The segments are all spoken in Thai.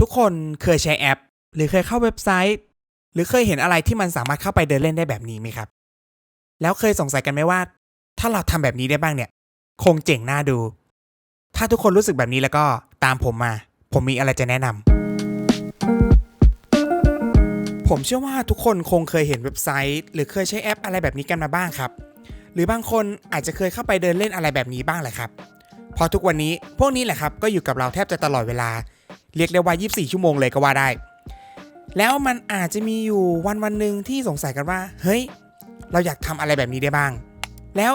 ทุกคนเคยใช้แอป หรือเคยเข้าเว็บไซต์ หรือเคยเห็นอะไรที่มันสามารถเข้าไปเดินเล่นได้แบบนี้ไหมครับ แล้วเคยสงสัยกันไหมว่า ถ้าเราทำแบบนี้ได้บ้างเนี่ย คงเจ๋งน่าดู ถ้าทุกคนรู้สึกแบบนี้แล้วก็ตามผมมา ผมมีอะไรจะแนะนำผมเชื่อว่าทุกคนคงเคยเห็นเว็บไซต์ หรือเคยใช้แอปอะไรแบบนี้กันมาบ้างครับ หรือบางคนอาจจะเคยเข้าไปเดินเล่นอะไรแบบนี้บ้างแหละครับพอทุกวันนี้พวกนี้แหละครับก็อยู่กับเราแทบจะตลอดเวลา เรียกได้ว่า 24 ชั่วโมงเลยก็ว่าได้ แล้วมันอาจจะมีอยู่วันวันหนึ่งที่สงสัยกันว่า เฮ้ย เราอยากทำอะไรแบบนี้ได้บ้าง แล้ว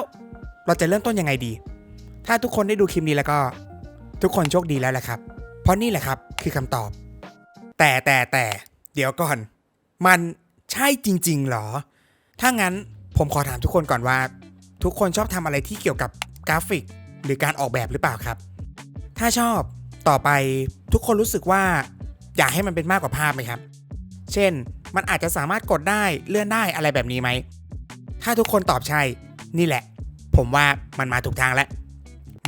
เราจะเริ่มต้นยังไงดี ถ้าทุกคนได้ดูคลิปนี้แล้วก็ ทุกคนโชคดีแล้วแหละครับ เพราะนี่แหละครับคือคำตอบ แต่แต่แต่เดี๋ยวก่อน มันใช่จริง ๆ หรอ ถ้างั้นผมขอถามทุกคนก่อนว่า ทุกคนชอบทำอะไรที่เกี่ยวกับกราฟิก หรือการออกแบบหรือเปล่าครับ ถ้าชอบ ต่อไปทุกคนรู้สึกว่า อยากให้มันเป็นมากกว่าภาพไหมครับ เช่น มันอาจจะสามารถกดได้เลื่อนได้อะไรแบบนี้ไหม ถ้าทุกคนตอบใช่ นี่แหละ ผมว่ามันมาถูกทางแล้ว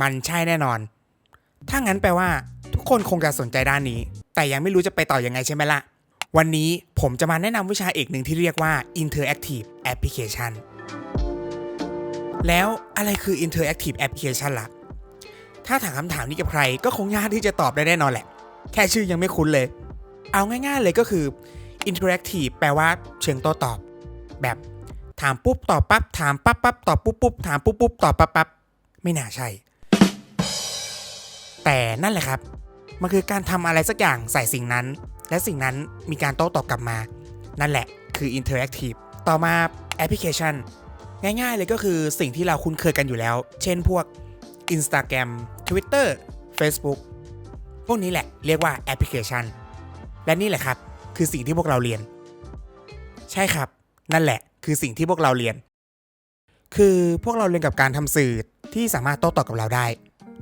มันใช่แน่นอน ถ้างั้นแปลว่า ทุกคนคงจะสนใจด้านนี้ แต่ยังไม่รู้จะไปต่อยังไงใช่ไหมล่ะ วันนี้ผมจะมาแนะนำวิชาเอกหนึ่งที่เรียกว่า Interactive Application แล้วอะไรคือ Interactive Application ล่ะ ถ้าถามคำถามนี้กับใคร ก็คงยากที่จะตอบได้แน่นอนแหละ แค่ชื่อยังไม่คุ้นเลย เอาง่ายๆเลยก็คือ interactive แปลว่าเชิงโต้ตอบ แบบถามปุ๊บตอบปั๊บถามปั๊บปั๊บตอบปุ๊บปุ๊บถามปุ๊บปุ๊บตอบปั๊บปั๊บไม่น่าใช่ แต่นั่นแหละครับ มันคือการทำอะไรสักอย่างใส่สิ่งนั้น และสิ่งนั้นมีการโต้ตอบกลับมา นั่นแหละคือ interactive ต่อมาแอปพลิเคชัน ง่ายๆเลยก็คือสิ่งที่เราคุ้นเคยกันอยู่แล้ว เช่นพวก Instagram Twitter Facebook พวกนี้แหละเรียกว่าแอปพลิเคชัน และนี่แหละครับ คือสิ่งที่พวกเราเรียน ใช่ครับ นั่นแหละ คือสิ่งที่พวกเราเรียน คือพวกเราเรียนกับการทำสื่อที่สามารถโต้ตอบกับเราได้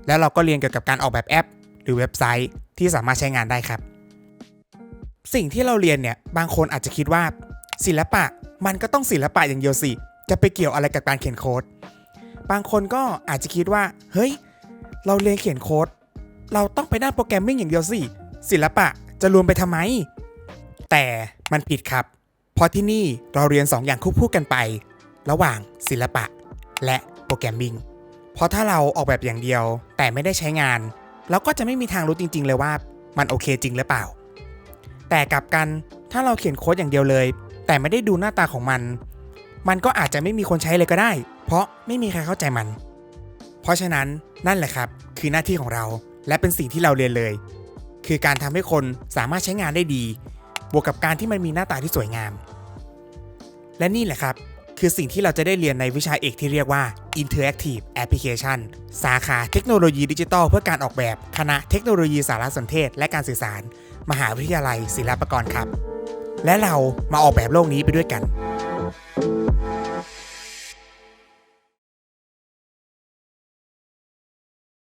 แล้วเราก็เรียนเกี่ยวกับการออกแบบแอป หรือเว็บไซต์ที่สามารถใช้งานได้ครับ สิ่งที่เราเรียนเนี่ยบางคนอาจจะคิดว่า ศิลปะมันก็ต้องศิลปะอย่างเดียวสิจะไปเกี่ยวอะไรกับการเขียนโค้ดบางคนก็อาจจะคิดว่า เฮ้ย เราเรียนเขียนโค้ด เราต้องไปด้านโปรแกรมมิ่งอย่างเดียวสิ ศิลปะจะรวมไปทำไม แต่มันผิดครับ เพราะที่นี่เราเรียน2ออย่างควบคู่กันไป ระหว่างศิลปะและโปรแกรมมิ่ง เพราะถ้าเราออกแบบอย่างเดียว แต่ไม่ได้ใช้งาน เราก็จะไม่มีทางรู้จริง ๆ เลยว่ามันโอเคจริงหรือเปล่า แต่กลับกันถ้าเราเขียนโค้ดอย่างเดียวเลย แต่ไม่ได้ดูหน้าตาของมัน มันก็อาจจะไม่มีคนใช้เลยก็ได้ เพราะไม่มีใครเข้าใจมัน เพราะฉะนั้นนั่นแหละครับ คือหน้าที่ของเราและเป็นสิ่งที่เราเรียนเลย คือการทำให้คนสามารถใช้งานได้ดี บวกกับการที่มันมีหน้าตาที่สวยงาม และนี่แหละครับ คือสิ่งที่เราจะได้เรียนในวิชาเอกที่เรียกว่า Interactive Application สาขาเทคโนโลยีดิจิทัลเพื่อการออกแบบคณะเทคโนโลยีสารสนเทศ และการสื่อสาร มหาวิทยาลัยศิลปากรครับ และเรามาออกแบบโลกนี้ไปด้วยกัน